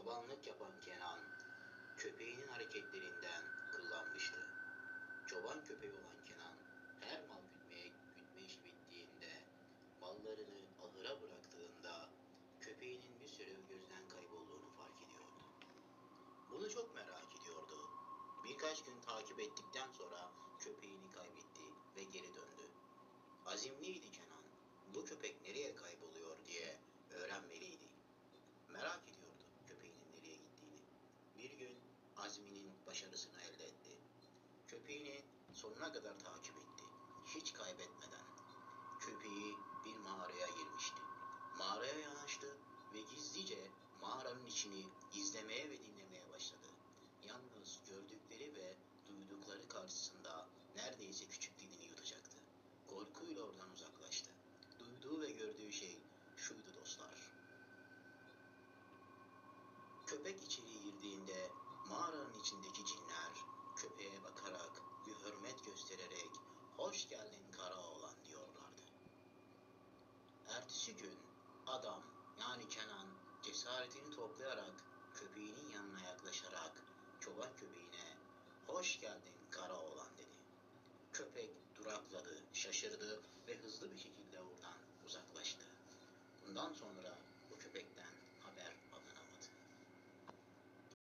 Çobanlık yapan Kenan, köpeğinin hareketlerinden kıllanmıştı. Çoban köpeği olan Kenan, her mal gütmeye gütme işi bittiğinde, mallarını ahıra bıraktığında, köpeğinin bir süre gözden kaybolduğunu fark ediyordu. Bunu çok merak ediyordu. Birkaç gün takip ettikten sonra köpeğini kaybetti ve geri döndü. Azimliydi Kenan. Bu köpek nereye kayboluyor diye öğrenmeliydi. Merak ediyordu köpeğinin nereye gittiğini. Bir gün Azmi'nin başarısını elde etti. Köpeğini sonuna kadar takip etti. Hiç kaybetmeden. Köpeği bir mağaraya girmişti. Mağaraya yanaştı ve gizlice mağaranın içini izlemeye ve dinlemeye başladı. Yalnız gördükleri ve duydukları karşısında neredeyse küçük dilini yutacaktı. Korkuyla oradan uzaklaştı. Duyduğu ve gördüğü şey şuydu dostlar. Köpek içeri girdiğinde mağaranın hoş geldin kara oğlan diyorlardı. Ertesi gün adam yani Kenan cesaretini toplayarak köpeğinin yanına yaklaşarak çoban köpeğine hoş geldin kara oğlan dedi. Köpek durakladı